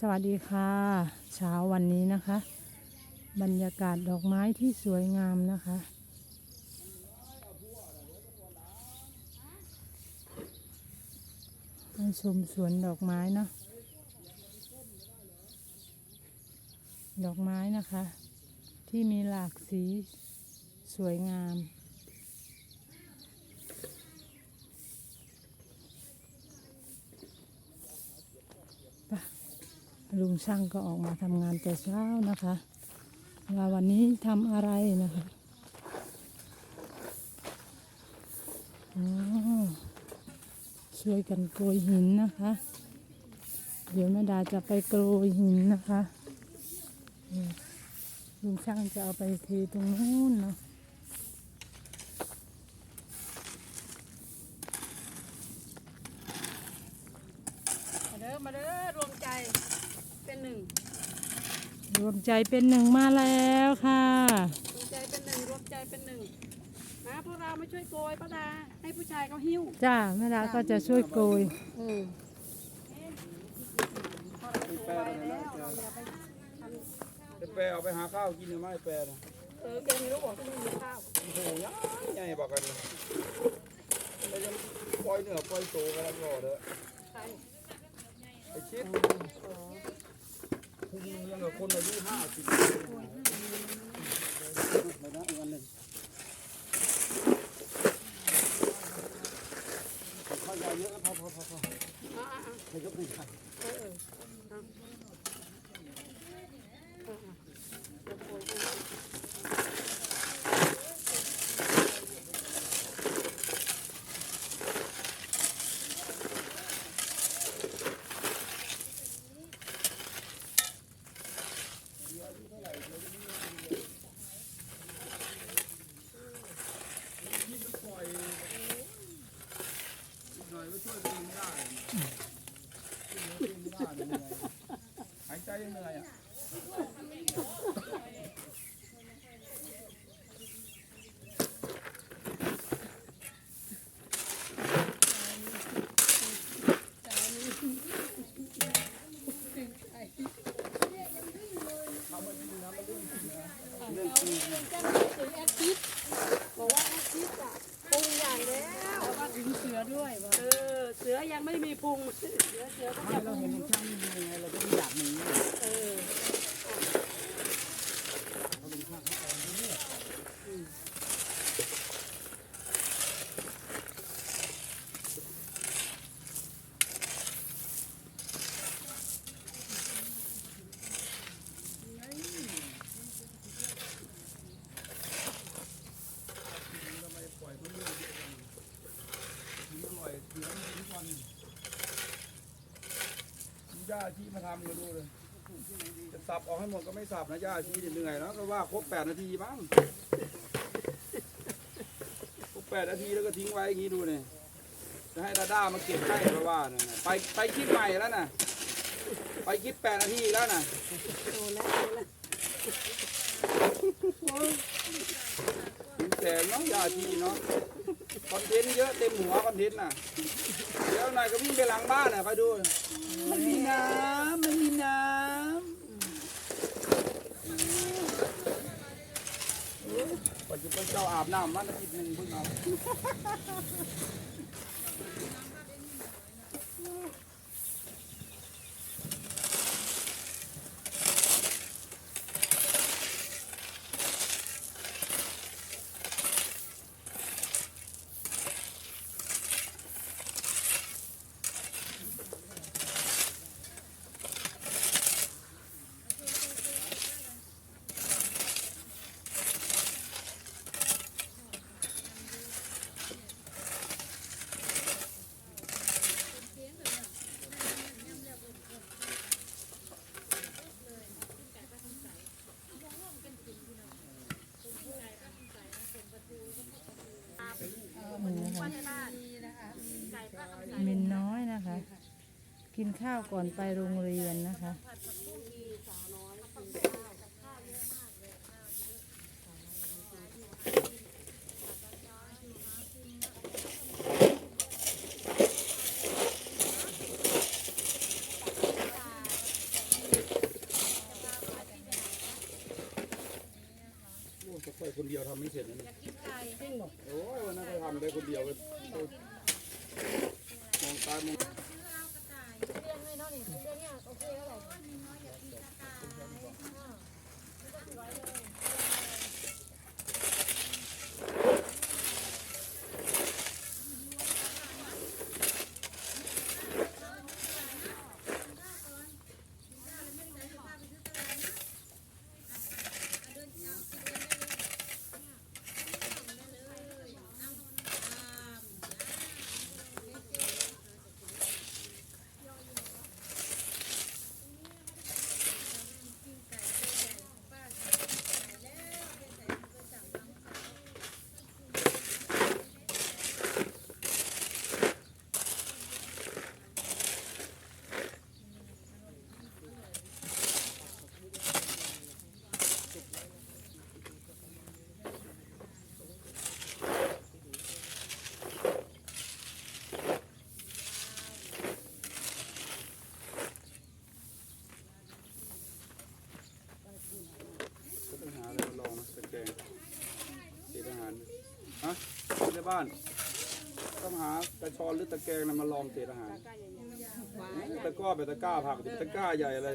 สวัสดีค่ะเช้าวันนี้นะคะ บรรยากาศดอกไม้ที่สวยงามนะคะมาชมสวนดอกไม้เนาะดอกไม้นะคะ ที่มีหลากสีสวยงาม ลุงช่างก็ออกมาทำงานแต่เช้านะคะว่าวันนี้ทำอะไรนะคะอ๋อช่วยกันโกยหินนะคะ เดี๋ยวแม่ดาจะไปโกยหินนะคะลุงช่างจะเอาไปเทตรงนู้นเนาะ มาเด้อมาเด้อรวมใจเป็นหนึ่ง ร วมใจเป็นหนึ่งมาแล้วค่ะ รวมใจเป็นหนึ่งรวมใจเป็นหนึ่งนะพวกเรามาช่วยโกยป้าดาให้ผู้ชายเขาหิ้วจ้าแม่ดาก็จะช่วยโกยเออพอเราโกยแล้วเราอย่าไปทำจะแปรเอาไปหาข้าวกินหรือไม่แปรนะเออแกมีลูกบอกที่ไม่มีข้าวโอ้โหยังใหญ่บอกกันเลยเราจะปล่อยเหนือปล่อยโตกันแล้วก็เด้อใคร ไปชิด พุ่งยังกับคนอายุห้าสิบไปนะอีกอันหนึ่งข้าวยาเยอะพอพอพอพออ่าอ่าอ่าให้ยกหนึ่งคัน 好了给你讲一遍 ย่าชี้มาทำกันดูเลยจะสับออกให้หมดก็ไม่สับนะย่าชีเหนื่อยแล้วก็ว่าครบแปดนาทีบ้างครบแปดนาทีแล้วก็ทิ้งไว้อย่างนี้ดูเนี่ยจะให้ดาด้ามาเก็บให้เพราะว่าเนี่ยไปไปคิดใหม่แล้วนะไปคิดแปดนาทีแล้วนะโตแล้วโตแล้วแสงเนาะย่าชีเนาะคอนเทนต์เยอะเต็มหัวคอนเทนต์น่ะ เดี๋ยวนายก็วิ่งไปหลังบ้านน่ะไปดู ไม่มีน้ำไม่มีน้ำปัจจุบันเจ้าอาบน้ำมันอาทิตย์หนึ่งเพิ่งเอา มินน้อยนะคะ กินข้าวก่อนไปโรงเรียนนะคะ ดียวทำไม่เสร็จนะเนี่ยจริงบอกโอ้ยวันนั้นก็ทำได้คนเดียวก็มองตามอง ก็ต้องหาอะไรมาลองนะตะแกรงเศษอาหารฮะใน บ้านต้องหากระชอนหรือตะแกรงนะมาลองเศษอาหารตะกร้อแบบตะกร้าผักตะกร้าใหญ่อะไร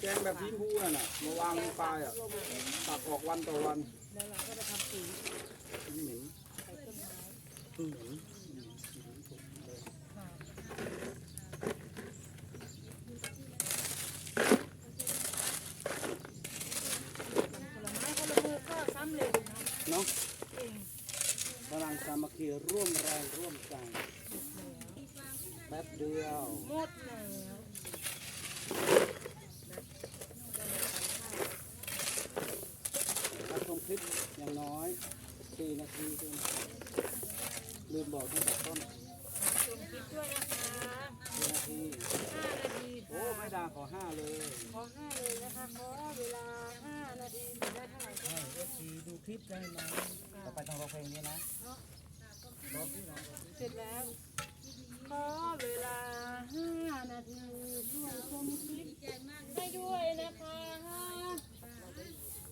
แกงแบบทิ้งพูนั่นน่ะมาวางในปลายอะตักออกวันต่อวันแล้วเราก็ไปทำปุ๋ยเหม็นเหม็น เนาะพลังสามัคคีร่วมแรงร่วมใจ แป๊บเดียวหมดแล้วถ้าชมคลิปอย่างน้อยสี่นาทีเองลืมบอกตั้งแต่ต้นชมคลิปด้วยนะคะสี่นาทีห้านาทีโอ้ไม่ดาขอห้าเลย ขอห้าเลยนะคะขอเวลาห้านาทีได้เท่าไหร่ก็เอฟซีดูคลิปได้ไหมต่อไปต้องรอเพลงนี้นะเสร็จแล้ว ขอเวลาห้านาทีช่วยชมคลิปให้ด้วยนะคะ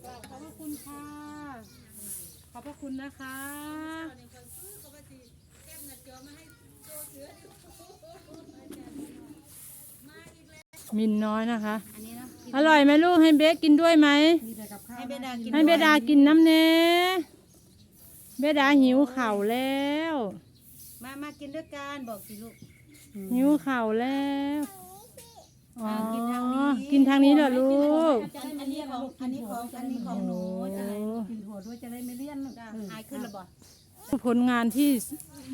กราบขอบพระคุณค่ะ ขอบพระคุณนะคะ มินน้อยนะคะ อร่อยไหมลูกให้เบสกินด้วยไหม ให้เบดากินให้เบดากินน้ำเนเบดาหิวเข่าวแล้ว มามากินด้วยกันบอกสิลูก หิวเข่าวแล้วอ๋อกินทางนี้ กินทางนี้เหรอลูกอันนี้ของอันนี้ของอันนี้ของหนูโอ้จะได้กินถั่วด้วยจะได้ไม่เลี่ยนหายขึ้นหรือเปล่าผลงานที่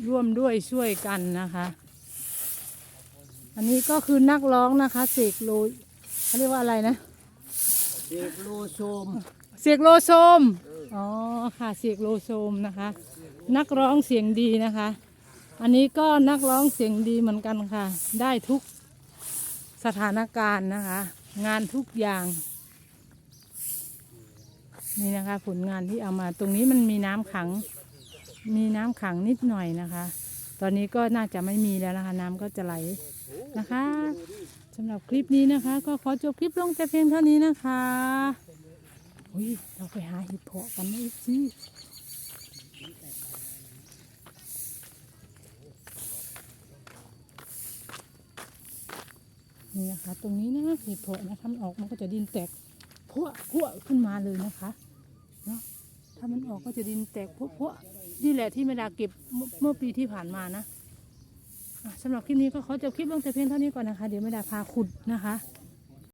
ร่วมด้วยช่วยกันนะคะ อันนี้ก็คือนักร้องนะคะเสกโลเขาเรียกว่าอะไรนะเด็กโลโซมเสกโลโซมอ๋อค่ะเสกโลโซมนะคะ นักร้องเสียงดีนะคะ อันนี้ก็นักร้องเสียงดีเหมือนกันค่ะ ได้ทุกสถานการณ์นะคะ งานทุกอย่าง นี่นะคะ ผลงานที่เอามาตรงนี้มันมีน้ำขัง มีน้ำขังนิดหน่อยนะคะ ตอนนี้ก็น่าจะไม่มีแล้วนะคะ น้ำก็จะไหลนะคะสำหรับคลิปนี้นะคะ ก็ขอจบคลิปลงแต่เพียงเท่านี้นะคะอุ้ยเราไปหาเห็ดเพาะกันไหมสิ นี่นะคะ ตรงนี้นะเห็ดเพาะนะคะมันออกมันก็จะดินแตกพวพวขึ้นมาเลยนะคะเนาะถ้ามันออกก็จะดินแตกพวพวนี่แหละที่แม่ดาเก็บเมื่อปีที่ผ่านมานะสำหรับคลิปนี้ก็ขอจบคลิปลงแต่เพียงเท่านี้ก่อนนะคะ เดี๋ยวแม่ดาพาขุดนะคะ